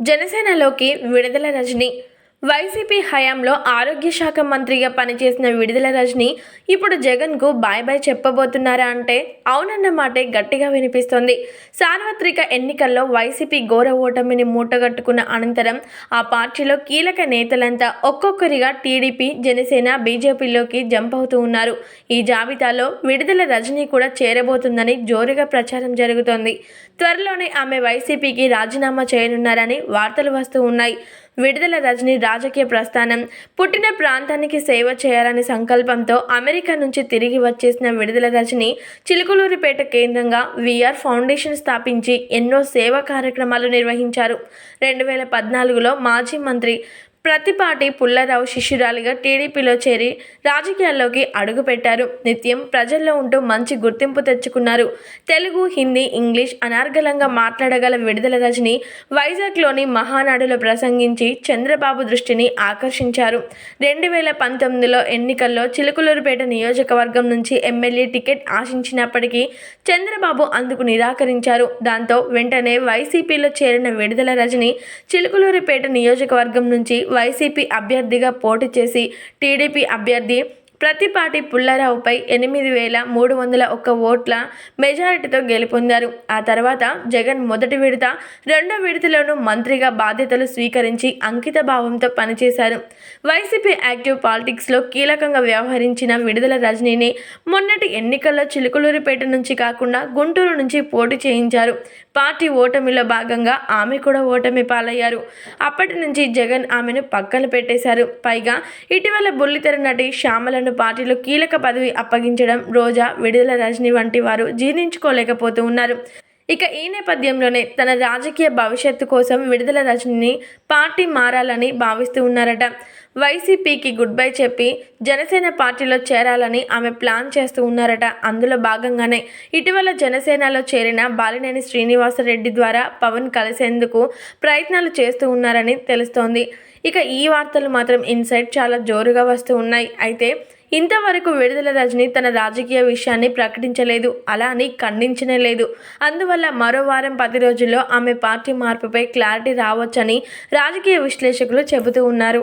జనసేనలోకి విడుదల రజని వైసీపీ హయాంలో ఆరోగ్య శాఖ మంత్రిగా పనిచేసిన విడుదల రజని ఇప్పుడు జగన్కు బాయ్ బాయ్ చెప్పబోతున్నారా అంటే అవునన్న మాటే గట్టిగా వినిపిస్తోంది. సార్వత్రిక ఎన్నికల్లో వైసీపీ ఘోర ఓటమిని మూటగట్టుకున్న అనంతరం ఆ పార్టీలో కీలక నేతలంతా ఒక్కొక్కరిగా టీడీపీ జనసేన బీజేపీలోకి జంప్ అవుతూ ఉన్నారు. ఈ జాబితాలో విడుదల రజని కూడా చేరబోతుందని జోరుగా ప్రచారం జరుగుతోంది. త్వరలోనే ఆమె వైసీపీకి రాజీనామా చేయనున్నారని వార్తలు వస్తూ ఉన్నాయి. విడుదల రజని రాజకీయ ప్రస్థానం పుట్టిన ప్రాంతానికి సేవ చేయాలనే సంకల్పంతో అమెరికా నుంచి తిరిగి వచ్చేసిన విడుదల రజని చిలుకలూరిపేట కేంద్రంగా విఆర్ ఫౌండేషన్ స్థాపించి ఎన్నో సేవా కార్యక్రమాలు నిర్వహించారు. రెండు వేల పద్నాలుగులో మాజీ మంత్రి ప్రతిపాటి పుల్లారావు శిష్యురాలిగా టీడీపీలో చేరి రాజకీయాల్లోకి అడుగుపెట్టారు. నిత్యం ప్రజల్లో ఉంటూ మంచి గుర్తింపు తెచ్చుకున్నారు. తెలుగు హిందీ ఇంగ్లీష్ అనార్గలంగా మాట్లాడగల విడుదల రజని వైజాగ్లోని మహానాడులో ప్రసంగించి చంద్రబాబు దృష్టిని ఆకర్షించారు. రెండు వేల పంతొమ్మిదిలో ఎన్నికల్లో చిలుకలూరుపేట నియోజకవర్గం నుంచి ఎమ్మెల్యే టికెట్ ఆశించినప్పటికీ చంద్రబాబు అందుకు నిరాకరించారు. దాంతో వెంటనే వైసీపీలో చేరిన విడుదల రజని చిలుకలూరుపేట నియోజకవర్గం నుంచి వైసీపీ అభ్యర్థిగా పోటీ చేసి టీడీపీ అభ్యర్థి ప్రతిపాటి పుల్లారావుపై ఎనిమిది వేల మూడు వందల ఒక్క ఓట్ల మెజారిటీతో గెలుపొందారు. ఆ తర్వాత జగన్ మొదటి విడత రెండో విడతలోనూ మంత్రిగా బాధ్యతలు స్వీకరించి అంకిత భావంతో పనిచేశారు. వైసీపీ యాక్టివ్ పాలిటిక్స్లో కీలకంగా వ్యవహరించిన విడుదల రజనీని మొన్నటి ఎన్నికల్లో చిలుకలూరిపేట నుంచి కాకుండా గుంటూరు నుంచి పోటీ చేయించారు. పార్టీ ఓటమిలో భాగంగా ఆమె కూడా ఓటమి పాలయ్యారు. అప్పటి నుంచి జగన్ ఆమెను పక్కన పెట్టేశారు. పైగా ఇటీవల బుల్లితెర నటి శ్యామలను పార్టీలో కీలక పదవి అప్పగించడం రోజా విడుదల రజని వంటి వారు జీర్ణించుకోలేకపోతూ ఉన్నారు. ఇక ఈ నేపథ్యంలోనే తన రాజకీయ భవిష్యత్తు కోసం విడుదల రజనిని పార్టీ మారాలని భావిస్తూ ఉన్నారట. వైసీపీకి గుడ్ బై చెప్పి జనసేన పార్టీలో చేరాలని ఆమె ప్లాన్ చేస్తూ ఉన్నారట. అందులో భాగంగానే ఇటీవల జనసేనలో చేరిన బాలినేని శ్రీనివాసరెడ్డి ద్వారా పవన్ కలిసేందుకు ప్రయత్నాలు చేస్తూ ఉన్నారని తెలుస్తోంది. ఇక ఈ వార్తలు మాత్రం ఇన్సైడ్ చాలా జోరుగా వస్తూ ఉన్నాయి. అయితే ఇంతవరకు విడుదల రజని తన రాజకీయ విషయాన్ని ప్రకటించలేదు. అలా అని ఖండించనే లేదు. అందువల్ల మరో వారం పది రోజుల్లో ఆమె పార్టీ మార్పుపై క్లారిటీ రావచ్చని రాజకీయ విశ్లేషకులు చెబుతూ ఉన్నారు.